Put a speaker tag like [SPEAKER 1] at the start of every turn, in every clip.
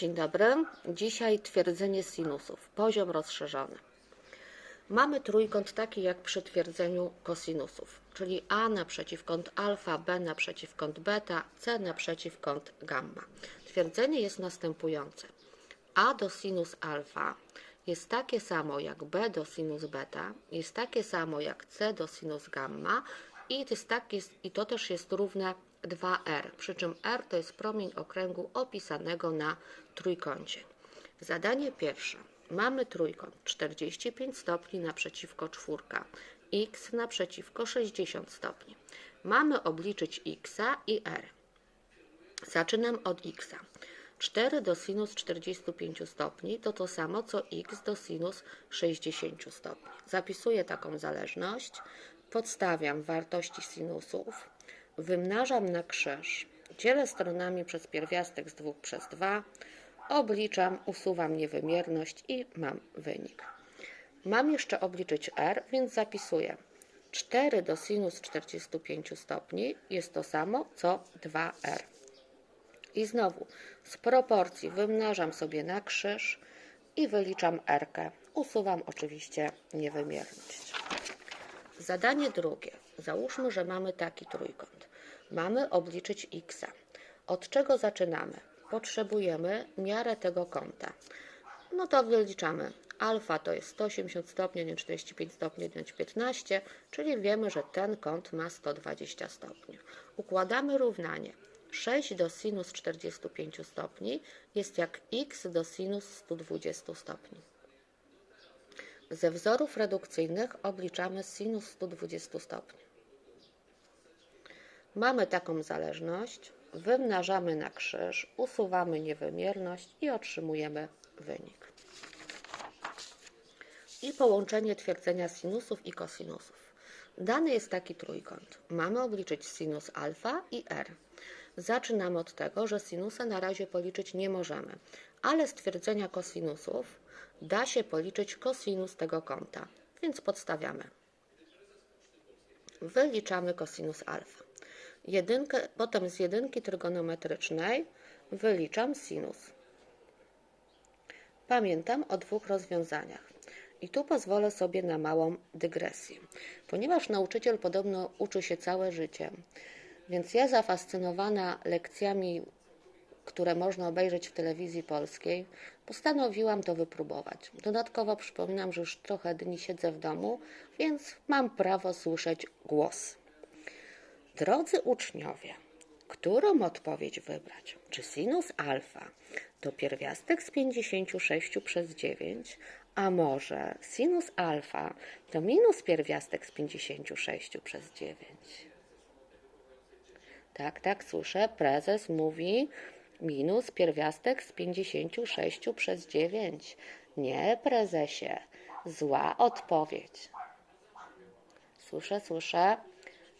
[SPEAKER 1] Dzień dobry. Dzisiaj twierdzenie sinusów. Poziom rozszerzony. Mamy trójkąt taki jak przy twierdzeniu kosinusów, czyli A na przeciwkąt alfa, B na przeciwkąt beta, C na przeciwkąt gamma. Twierdzenie jest następujące. A do sinus alfa jest takie samo jak B do sinus beta, jest takie samo jak C do sinus gamma i to, jest tak, jest, i to też jest równe 2R, przy czym R to jest promień okręgu opisanego na trójkącie. Zadanie pierwsze. Mamy trójkąt 45 stopni naprzeciwko czwórka, x naprzeciwko 60 stopni. Mamy obliczyć x i r. Zaczynam od x. 4 do sinus 45 stopni to to samo co x do sinus 60 stopni. Zapisuję taką zależność, podstawiam wartości sinusów, wymnażam na krzyż, dzielę stronami przez pierwiastek z 2 przez 2, obliczam, usuwam niewymierność i mam wynik. Mam jeszcze obliczyć r, więc zapisuję 4 do sinus 45 stopni jest to samo co 2r. I znowu z proporcji wymnażam sobie na krzyż i wyliczam r. -kę. Usuwam oczywiście niewymierność. Zadanie drugie. Załóżmy, że mamy taki trójkąt. Mamy obliczyć x. Od czego zaczynamy? Potrzebujemy miarę tego kąta. No to wyliczamy. Alfa to jest 180 stopni, nie 45 stopni, nie 15, czyli wiemy, że ten kąt ma 120 stopni. Układamy równanie. 6 do sinus 45 stopni jest jak x do sinus 120 stopni. Ze wzorów redukcyjnych obliczamy sinus 120 stopni. Mamy taką zależność, wymnażamy na krzyż, usuwamy niewymierność i otrzymujemy wynik. I połączenie twierdzenia sinusów i kosinusów. Dany jest taki trójkąt. Mamy obliczyć sinus alfa i r. Zaczynamy od tego, że sinusa na razie policzyć nie możemy, ale z twierdzenia kosinusów da się policzyć kosinus tego kąta, więc podstawiamy. Wyliczamy kosinus alfa. Jedynkę, potem z jedynki trygonometrycznej wyliczam sinus. Pamiętam o dwóch rozwiązaniach. I tu pozwolę sobie na małą dygresję. Ponieważ nauczyciel podobno uczy się całe życie, więc ja zafascynowana lekcjami, które można obejrzeć w telewizji polskiej, postanowiłam to wypróbować. Dodatkowo przypominam, że już trochę dni siedzę w domu, więc mam prawo słyszeć głos. Drodzy uczniowie, którą odpowiedź wybrać? Czy sinus alfa to pierwiastek z 56 przez 9, a może sinus alfa to minus pierwiastek z 56 przez 9? Tak, tak, słyszę. Prezes mówi minus pierwiastek z 56 przez 9. Nie, prezesie. Zła odpowiedź. Słyszę, słyszę.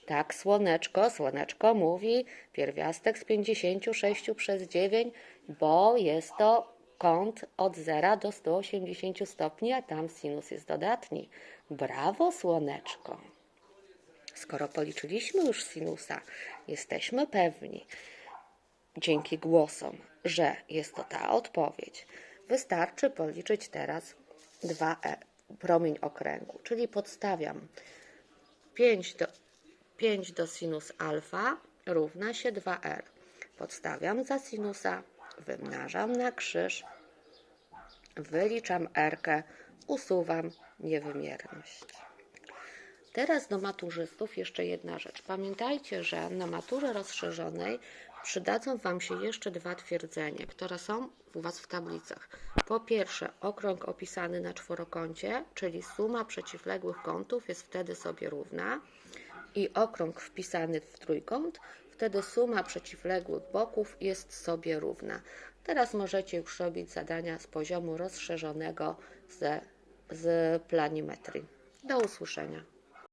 [SPEAKER 1] Tak, słoneczko, słoneczko mówi pierwiastek z 56 przez 9, bo jest to kąt od 0 do 180 stopni, a tam sinus jest dodatni. Brawo, słoneczko. Skoro policzyliśmy już sinusa, jesteśmy pewni, dzięki głosom, że jest to ta odpowiedź, wystarczy policzyć teraz 2e, promień okręgu, czyli podstawiam 5 do, 5 do sinus alfa równa się 2r. Podstawiam za sinusa, wymnażam na krzyż, wyliczam r, usuwam niewymierność. Teraz do maturzystów jeszcze jedna rzecz. Pamiętajcie, że na maturze rozszerzonej przydadzą Wam się jeszcze dwa twierdzenia, które są u Was w tablicach. Po pierwsze, okrąg opisany na czworokącie, czyli suma przeciwległych kątów jest wtedy sobie równa i okrąg wpisany w trójkąt, wtedy suma przeciwległych boków jest sobie równa. Teraz możecie już robić zadania z poziomu rozszerzonego z, z planimetrii. Do usłyszenia.